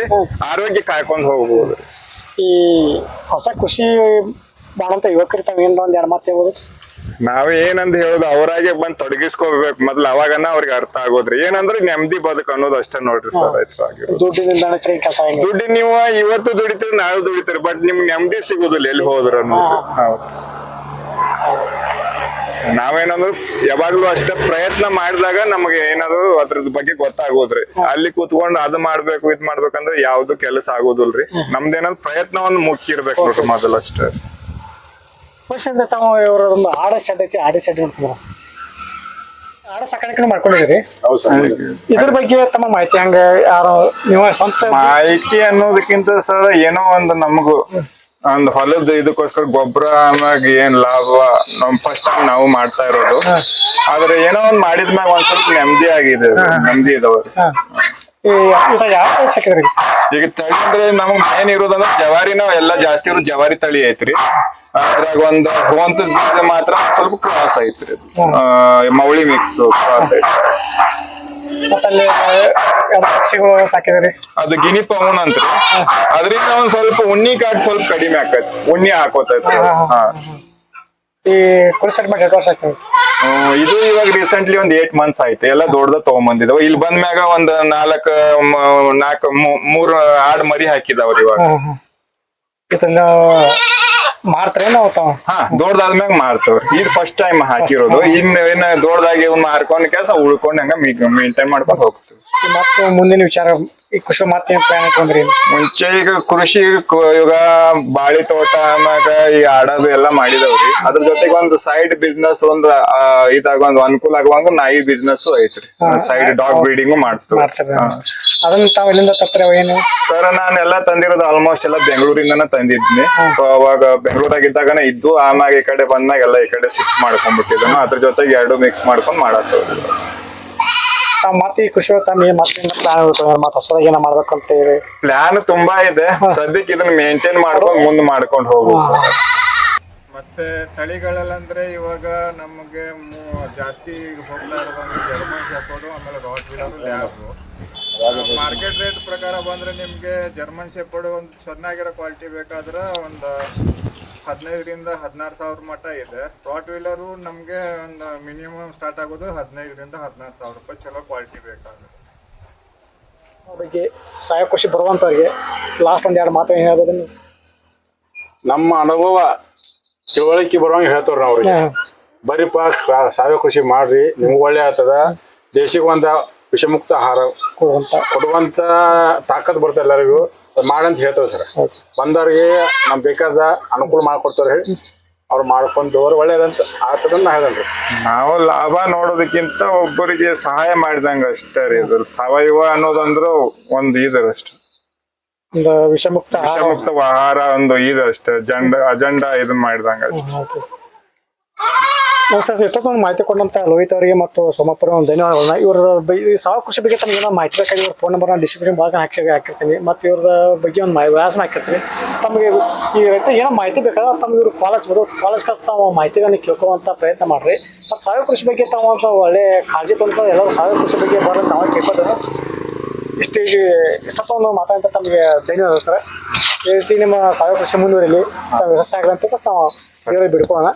[SPEAKER 3] ಆರೋಗ್ಯ ಕಾಯ್ಕೊಂಡ್ ಹೋಗ್ಬೋದು.
[SPEAKER 1] ಈ ಹೊಸ ಖುಷಿ ಬಾಳಂತ ಯುವಕರು ತಾವು ಏನು ಒಂದ್ ಎರಡು ಮಾತು ಹೇಳ್ಬೋದು?
[SPEAKER 3] ನಾವ್ ಏನಂದ್ ಹೇಳುದು ಅವರಾಗೆ ಬಂದ್ ತೊಡಗಿಸ್ಕೋಬೇಕು. ಮೊದ್ಲು ಅವಾಗನ ಅವ್ರಿಗೆ ಅರ್ಥ ಆಗೋದ್ರಿ. ಏನಂದ್ರೆ ನೆಮ್ಮದಿ ಬದುಕು ಅನ್ನೋದು ಅಷ್ಟೇ ನೋಡ್ರಿ ಸರ್
[SPEAKER 1] ದುಡ್ಡಿನಿಂದ
[SPEAKER 3] ದುಡ್ಡು ನೀವು ಇವತ್ತು ದುಡಿತೀರಿ ನಾಳೆ ದುಡಿತೀರಿ ಬಟ್ ನಿಮ್ಗೆ ನೆಮ್ಮದಿ ಸಿಗುದಿಲ್ಲ ಎಲ್ಲಿ ಹೋದ್ರ ಅನ್ನೋದು. ಹೌದು. ನಾವೇನಂದ್ರೆ ಯಾವಾಗ್ಲೂ ಅಷ್ಟೇ ಪ್ರಯತ್ನ ಮಾಡಿದಾಗ ನಮಗೆ ಏನಾದ್ರು ಅದ್ರದ್ ಬಗ್ಗೆ ಗೊತ್ತಾಗೋದ್ರಿ. ಅಲ್ಲಿ ಕೂತ್ಕೊಂಡು ಅದು ಮಾಡ್ಬೇಕು ಇದ್ ಮಾಡ್ಬೇಕಂದ್ರೆ ಯಾವ್ದು ಕೆಲಸ ಆಗೋದಿಲ್ರಿ. ನಮ್ದೇನಾದ್ರು ಪ್ರಯತ್ನ ಒಂದು ಮುಖ್ಯ ಇರ್ಬೇಕು ನೋಡ್ರಿ ಮೊದಲು ಅಷ್ಟೇ.
[SPEAKER 1] ವರ್ಷದಿಂದ ತಾವು ಇವರ ಒಂದು ಆಡ ಶೆಡ್ ಐತಿ ಆಡಿ ಶೆಡ್ ನೋಡ್ಕೊಂಡು ಆಡ ಸಾಕಾಣಿಕೆ ಮಾಡ್ಕೊಂಡಿದ್ದೀರಿ? ಇದ್ರ ಬಗ್ಗೆ ತಮ್ಮ ಮಾಹಿತಿ ಹಂಗ ಯಾರು ನೀವು ಸ್ವಂತ
[SPEAKER 3] ಮಾಹಿತಿ ಅನ್ನೋದಕ್ಕಿಂತ ಸರ್ ಏನೋ ಒಂದು ನಮಗೂ ಒಂದ್ ಹೊಲದ ಇದಕ್ಕೋಸ್ಕರ ಗೊಬ್ಬರ ಅನ್ನಾಗ ಏನ್ ಲಾಭ? ನಮ್ ಫಸ್ಟ್ ಟೈಮ್ ನಾವು ಮಾಡ್ತಾ ಇರೋದು. ಆದ್ರೆ ಏನೋ ಒಂದ್ ಮಾಡಿದ್ಮ್ಯಾಗ ಒಂದ್ ಸ್ವಲ್ಪ ನೆಮ್ಮದಿ ಆಗಿದೆ. ನೆಮ್ಮದಿ ಇದಾವ್ರಿ ಈಗ ತಳಿ ಅಂದ್ರೆ ನಮಗ್ ಮೇನ್ ಇರೋದಂದ್ರೆ ಜವಾರಿನ ಎಲ್ಲಾ ಜಾಸ್ತಿ ಇರೋದು ಜವಾರಿ ತಳಿ ಐತ್ರಿ. ಅದ್ರಾಗ ಒಂದ್ ಹೋಂತದ ಬೀಜ ಮಾತ್ರ ಸ್ವಲ್ಪ ಕ್ರಾಸ್ ಐತ್ರಿ. ಮೌಳಿ ಮಿಕ್ಸ್ ಕ್ರಾಸ್ ಐತ್ರಿ.
[SPEAKER 1] ಮತ್ತೆ ಅಲ್ಲಿ ಯಾವ್ದು ಪಕ್ಷಿಗಳು ಸಾಕಿದ್ರಿ?
[SPEAKER 3] ಅದು ಗಿನಿ ಪವನ್ ಅಂತ ಅದರಿಂದ ಒಂದ್ ಸ್ವಲ್ಪ ಉಣ್ಣಿ ಕಾಟ್ ಸ್ವಲ್ಪ ಕಡಿಮೆ ಆಕೈತಿ. ಉಣ್ಣಿ ಹಾಕೋತೈತಿ.
[SPEAKER 1] ಈ ಕುರಿ ಸೆಟ್ ಮಾಡಿ ಎರಡು ವರ್ಷ
[SPEAKER 3] ಆಗ್ತದೆ ಇದು ಇವಾಗ ರೀಸೆಂಟ್ಲಿ ಒಂದ್ ಏಟ್ ಮಂತ್ಸ್ ಆಯ್ತು. ಎಲ್ಲ ದೊಡ್ಡದ ತಗೊಂಬಂದಿದಾವ. ಇಲ್ಲಿ ಬಂದ್ಮ್ಯಾಗ ಒಂದ್ ನಾಲ್ಕ ನಾಲ್ಕ ಮೂರ್ ಆಡ್ ಮರಿ ಹಾಕಿದಾವ್ರಿ ಇವಾಗ.
[SPEAKER 1] ಇದನ್ನ ಮಾರ್ತಾರೆ ನಾವು ತಾವ.
[SPEAKER 3] ಹಾ ದೊಡ್ಡದಾದ್ಮ್ಯಾಗ ಮಾರ್ತವ್ರಿ ಇದು ಫಸ್ಟ್ ಟೈಮ್ ಹಾಕಿರೋದು. ಇನ್ ಏನ ದೊಡ್ಡದಾಗಿ ಇವ್ನ ಮಾರ್ಕೊಂಡ್ ಕೆಲಸ ಉಳ್ಕೊಂಡ್ ಹಂಗ ಮೇಂಟೈನ್ ಮಾಡ್ಕೊಂಡ್ ಹೋಗ್ತೀವಿ.
[SPEAKER 1] ಮತ್ತೆ ಮುಂದಿನ ವಿಚಾರ ಈ ಕೃಷಿ ಮತ್ತೆ ಪ್ಲಾನ್ ಇಟ್ಕೊಂಡ್ರಿ
[SPEAKER 3] ಮುಂಚೆ ಈಗ ಕೃಷಿ ಕ- ಈಗ ಬಾಳಿ ತೋಟ ಆಮ್ಯಾಗ ಈ ಆಡೋದು ಎಲ್ಲ ಮಾಡಿದವ್ರಿ. ಅದ್ರ ಜೊತೆಗೆ ಒಂದು ಸೈಡ್ ಬಿಸ್ನೆಸ್ ಒಂದ್ ಆ, ಇದಾಗ ಒಂದು ಅನುಕೂಲ ಆಗುವಂಗ ನಾಯಿ ಬಿಸ್ನೆಸ್ ಐತ್ರಿ. ಸೈಡ್ ಡಾಗ್ ಬ್ರೀಡಿಂಗ್ ಮಾಡ್ತೀವಿ.
[SPEAKER 1] ಮಾಡ್ತಾರೆ ಅದನ್ನ ತಾವ್ ಎಲ್ಲಿಂದ ತಪ್ಪರೆ ಏನು?
[SPEAKER 3] ಸರ್ ನಾನು ಎಲ್ಲ ತಂದಿರೋದು ಆಲ್ಮೋಸ್ಟ್ ಎಲ್ಲ ಬೆಂಗಳೂರಿಂದನೇ ತಂದಿದ್ನಿ. ಸೊ ಅವಾಗ ಬೆಂಗಳೂರಾಗಿದ್ದಾಗನೇ ಇದ್ದು ಆಮ್ಯಾಗ ಈ ಕಡೆ ಬಂದಾಗ ಎಲ್ಲ ಈ ಕಡೆ ಶಿಫ್ಟ್ ಮಾಡ್ಕೊಂಡ್ಬಿಟ್ಟಿದ್ದಾನ ಅದ್ರ ಜೊತೆಗೆ ಎರಡು ಮಿಕ್ಸ್ ಮಾಡ್ಕೊಂಡು ಮಾಡಕ್
[SPEAKER 1] ತಾವ್ ಮತ್ತೆ ಈ ಕೃಷಿ ತಮ್ಮ ಏನ್ ಮತ್ತೆ ಪ್ಲಾನ್ ಇಟ್ಕೊಂಡ್ರಿ ಮತ್ತೆ ಹೊಸದಾಗಿ ಏನೋ ಮಾಡ್ಬೇಕಂತ ಹೇಳಿ.
[SPEAKER 3] ಪ್ಲಾನ್ ತುಂಬಾ ಇದೆ. ಸದ್ಯಕ್ಕೆ ಇದನ್ನ ಮೇಂಟೈನ್ ಮಾಡ್ಕೊಂಡು ಮುಂದೆ ಮಾಡ್ಕೊಂಡು ಹೋಗ್ಬೋದು ಸರ್.
[SPEAKER 4] ಮತ್ತೆ ತಳಿಗಳಲ್ಲಂದ್ರೆ ಇವಾಗ ನಮಗೆ ಜಾಸ್ತಿ ಹೋಗ್ತಾ ಇರೋದು ಜರ್ಮನ್ ಆಮೇಲೆ ರಾಟ್ ವೀಲರು ಲ್ಯಾಬು ಮಾರ್ಕೆಟ್ ರೇಟ್ ಪ್ರಕಾರ ಬಂದ್ರೆ ನಿಮಗೆ ಜರ್ಮನ್ ಶೆಪರ್ಡ್ ಒಂದು ಚೆನ್ನಾಗಿರೋ ಕ್ವಾಲಿಟಿ ಬೇಕಾದ್ರೆ ಒಂದು ಹದಿನೈದರಿಂದ ಹದಿನಾರು ಸಾವಿರ ಮಟ್ಟ ಇದೆ. ರಾಟ್ ವೀಲರು ನಮಗೆ ಒಂದು ಮಿನಿಮಮ್ ಸ್ಟಾರ್ಟ್ ಆಗೋದು ಹದಿನೈದರಿಂದ ಹದಿನಾರು ಸಾವಿರ ರೂಪಾಯಿ ಚಲೋ ಕ್ವಾಲಿಟಿ ಬೇಕಾದ್ರೆ
[SPEAKER 1] ಬಗ್ಗೆ ಸಾಯ ಕೃಷಿ ಬರುವಂತವ್ರಿಗೆ. ಲಾಸ್ಟ್ ಒಂದು ಎರಡು ಮಾತು ಏನಾದ್ರು ಹೇಳ್ಬೋದು ನೀವು?
[SPEAKER 2] ನಮ್ಮ ಅನುಭವ ತಿಳುವಳಿಕೆ ಬರುವಂಗೆ ಹೇಳ್ತವ್ರಿ ನಾವು ಅವ್ರಿಗೆ. ಬರೀಪ ಸಾವಯವ ಕೃಷಿ ಮಾಡ್ರಿ ನಿಮ್ಗೆ ಒಳ್ಳೆ ಆಗ್ತದ. ದೇಶಕ್ಕೆ ಒಂದ ವಿಷಮುಕ್ತ ಆಹಾರ
[SPEAKER 1] ಕೊಡುವಂತ
[SPEAKER 2] ಕೊಡುವಂತ ತಾಕತ್ ಬರ್ತದೆ ಎಲ್ಲರಿಗೂ. ಮಾಡಂತ ಹೇಳ್ತೇವೆ ಸರ್. ಬಂದವ್ರಿಗೆ ನಮ್ ಬೇಕಾದ ಅನುಕೂಲ ಮಾಡ್ಕೊಡ್ತಾರೆ ಹೇಳಿ. ಅವ್ರು ಮಾಡ್ಕೊಂಡವ್ರು ಒಳ್ಳೇದಂತ. ಆಗ್ತದಂತ ನಾ ಹೇಳ್ದನ್ರಿ
[SPEAKER 3] ನಾವು ಲಾಭ ನೋಡೋದಕ್ಕಿಂತ ಒಬ್ಬರಿಗೆ ಸಹಾಯ ಮಾಡಿದಂಗ ಅಷ್ಟೇ ರೀ ಇದ್ರ ಸಾವಯವ ಅನ್ನೋದಂದ್ರು ಒಂದು ಇದು ಅಷ್ಟೇ.
[SPEAKER 1] ಒಂದು ವಿಷಮುಕ್ತ ಆಹಾರ.
[SPEAKER 3] ವಿಷಮುಕ್ತ ಆಹಾರ ಒಂದು ಇದು ಅಷ್ಟೇ. ಜಂಡ ಅಜೆಂಡ ಇದನ್ನ ಮಾಡಿದಂಗ ಅಷ್ಟೇ.
[SPEAKER 1] ಸರ್ ಎಷ್ಟೊಂದು ಮಾಹಿತಿ ಕೊಟ್ಟಂತ ಲೋಹಿತ್ ಅವರಿಗೆ ಮತ್ತು ಸೋಮಪ್ಪರ ಒಂದು ಧನ್ಯವಾದಗಳನ್ನ ಇವ್ರದ ಬ- ಈ ಸಾವ ಕೃಷಿ ಬಗ್ಗೆ ತಮಗೆ ಏನೋ ಮಾಹಿತಿ ಬೇಕಾಗಿ ಇವ್ರ ಫೋನ್ ನಂಬರ್ನ ಡಿಸ್ಕ್ರಿಪ್ಷನ್ ಭಾಗ ಹಾಕಿ ಹಾಕಿರ್ತೀನಿ. ಮತ್ತು ಇವ್ರದ ಬಗ್ಗೆ ಒಂದು ಮಾಹಿತಿ ವಿಳಾಸನ ಹಾಕಿರ್ತೀನಿ. ತಮಗೆ ಈ ರೈತ ಏನೋ ಮಾಹಿತಿ ಬೇಕಾದ್ರೆ ತಮಗೆ ಇವರು ಕಾಲೇಜ್ ಬರೋ ಕಾಲೇಜ್ ಕಷ್ಟ ತಾವು ಮಾಹಿತಿಗಳನ್ನ ಕೇಳ್ಕೊಳ್ಳುವಂಥ ಪ್ರಯತ್ನ ಮಾಡಿರಿ. ಮತ್ತು ಸಾವಯವ ಕೃಷಿ ಬಗ್ಗೆ ತಾವು ಒಳ್ಳೆ ಕಾಳಜಿ ತೊಗೊಂಡು ಎಲ್ಲರೂ ಸಾವಿರ ಕೃಷಿ ಬಗ್ಗೆ ಬರೋದು ನಾವು ಕೇಳ್ಕೊತಾರೆ ಇಷ್ಟಿಗೆ ಎಷ್ಟೊತ್ತೊಂದು ಮಾತಾಡಿದ ತಮಗೆ ಧನ್ಯವಾದ ಸರ್. ಈ ರೀತಿ ನಿಮ್ಮ ಸಾವಯವ ಕೃಷಿ ಮುಂದುವರಿಲಿ. ಅಂತ ನಾವು ಸರಿಯಾಗಿ ಬಿಡ್ಕೊಳ್ಳೋಣ.